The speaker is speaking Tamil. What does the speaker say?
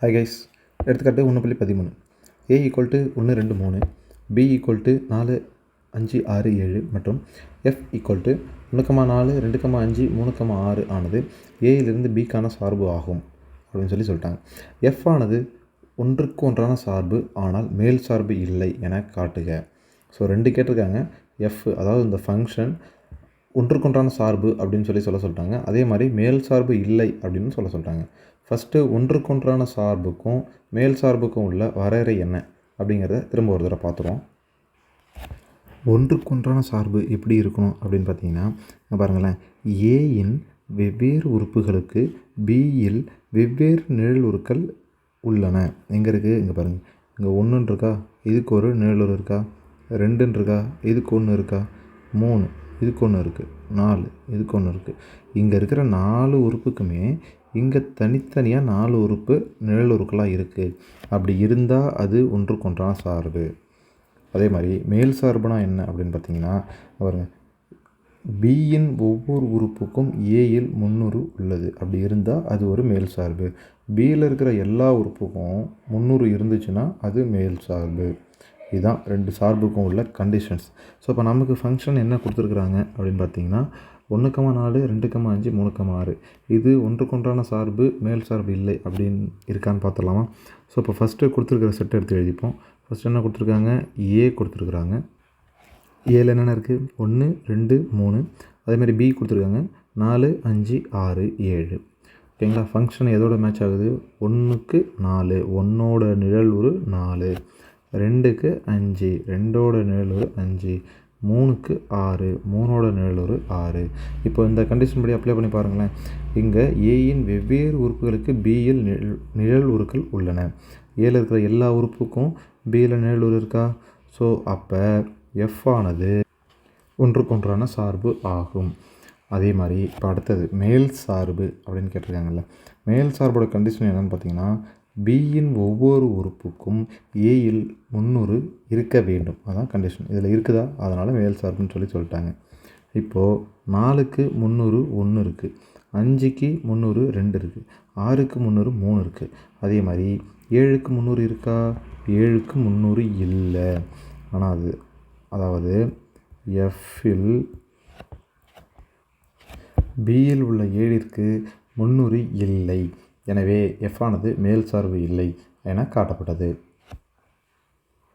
ஹை கைஸ் எடுத்துக்காட்டு ஒன்று புள்ளி பதிமூணு. ஏ ஈக்குவல் டு ஒன்று ரெண்டு மூணு. பி ஈக்குவல் டு நாலு அஞ்சு ஆறு ஏழு மற்றும் எஃப் ஈக்குவல் டு ஒன்று நாலு ரெண்டுக்கமா அஞ்சு மூணுக்கமா ஆறு ஆனது ஏயிலிருந்து பிக்கான சார்பு ஆகும் அப்படின்னு சொல்லி சொல்லிட்டாங்க. எஃப் ஆனது ஒன்றுக்கு ஒன்றான சார்பு ஆனால் மேல் சார்பு இல்லை என காட்டுக. ஸோ ரெண்டு கேட்டிருக்காங்க. எஃப் அதாவது இந்த ஃபங்க்ஷன் ஒன்றுக்கொன்றான சார்பு அப்படின்னு சொல்லி சொல்ல சொல்லிட்டாங்க. அதே மாதிரி மேல் சார்பு இல்லை அப்படின்னு சொல்ல சொல்லிட்டாங்க. ஃபஸ்ட்டு ஒன்றுக்கொன்றான சார்புக்கும் மேல் சார்புக்கும் உள்ள வரையறை என்ன அப்படிங்கிறத திரும்ப ஒரு தடவை பார்த்துருவோம். ஒன்றுக்கொன்றான சார்பு எப்படி இருக்கணும் அப்படின்னு பார்த்தீங்கன்னா பாருங்களேன். ஏயின் வெவ்வேறு உறுப்புகளுக்கு பியில் வெவ்வேறு நிழலுருக்கள் உள்ளன. எங்கே இருக்குது இங்கே பாருங்கள் இங்கே ஒன்றுன்னு இருக்கா இதுக்கு ஒரு நிழலுரு இருக்கா? ரெண்டுன்னு இருக்கா இதுக்கு ஒன்று இருக்கா மூணு. இதுக்கு ஒன்று இருக்குது நாலு. இதுக்கு ஒன்று இருக்குது இங்கே இருக்கிற நாலு உறுப்புக்குமே இங்கே தனித்தனியாக நாலு உறுப்பு நிழல் உருக்களாக இருக்குது அப்படி இருந்தால் அது ஒன்றுக்கொன்றான சார்பு. அதே மாதிரி மேல் சார்புனா என்ன அப்படின்னு பார்த்தீங்கன்னா பாருங்க. பியின் ஒவ்வொரு உறுப்புக்கும் ஏயில் முந்நூறு உள்ளது. அப்படி இருந்தால் அது ஒரு மேல் சார்பு. பியில் இருக்கிற எல்லா உறுப்புக்கும் முந்நூறு இருந்துச்சுன்னா அது மேல் சார்பு. இதுதான் ரெண்டு சார்புக்கும் உள்ள கண்டிஷன்ஸ் ஸோ இப்போ நமக்கு ஃபங்க்ஷன் என்ன கொடுத்துருக்குறாங்க அப்படின்னு பார்த்தீங்கன்னா ஒன்றுக்கமா நாலு ரெண்டுக்கமா அஞ்சு மூணுக்கமா ஆறு. இது ஒன்றுக்கொன்றான சார்பு மேல் சார்பு இல்லை அப்படின்னு இருக்கான்னு பார்த்துடலாமா? ஸோ இப்போ ஃபஸ்ட்டு கொடுத்துருக்குற செட் எடுத்து எழுதிப்போம். ஃபஸ்ட் என்ன கொடுத்துருக்காங்க? ஏ கொடுத்துருக்குறாங்க. ஏல என்னென்ன இருக்குது ஒன்று ரெண்டு மூணு. அதேமாதிரி பி கொடுத்துருக்காங்க. நாலு அஞ்சு ஆறு ஏழு. ஓகேங்களா ஃபங்க்ஷன் எதோட மேட்ச் ஆகுது? ஒன்றுக்கு நாலு. ஒன்றோட நிழல் ஒரு நாலு. ரெண்டுக்கு அஞ்சு ரெண்டோட நிழல் ஒரு அஞ்சு மூணுக்கு ஆறு மூணோட நிழல் ஒரு ஆறு. இப்போ இந்த கண்டிஷன் படி அப்ளை பண்ணி பாருங்களேன். இங்கே ஏயின் வெவ்வேறு உறுப்புகளுக்கு பியில் நிழல் உருக்கள் உள்ளன. ஏல இருக்கிற எல்லா உறுப்புக்கும் பியில் நிழல் உரு இருக்கா? ஸோ அப்போ எஃப் ஆனது ஒன்றுக்கொன்றான சார்பு ஆகும். அதே மாதிரி இப்போ அடுத்தது மேல் சார்பு அப்படின்னு கேட்டிருக்காங்கல்ல. மேல் சார்போட கண்டிஷன் என்னென்னு பார்த்தீங்கன்னா பியின் ஒவ்வொரு உறுப்புக்கும் ஏயில் முந்நூறு இருக்க வேண்டும். அதான் கண்டிஷன் இதில் இருக்குதா? அதனால் மேல் சார்புன்னு சொல்லி சொல்லிட்டாங்க. இப்போது நாலுக்கு முந்நூறு ஒன்று இருக்குது அஞ்சுக்கு முந்நூறு ரெண்டு இருக்குது ஆறுக்கு முந்நூறு மூணு இருக்குது அதே மாதிரி ஏழுக்கு முந்நூறு இருக்கா? ஏழுக்கு முந்நூறு இல்லை. ஆனால் அது அதாவது எஃப்பில் பியில் உள்ள ஏழிற்கு முந்நூறு இல்லை. எனவே எஃப் ஆனது மேல் சார்பு இல்லை என காட்டப்பட்டது.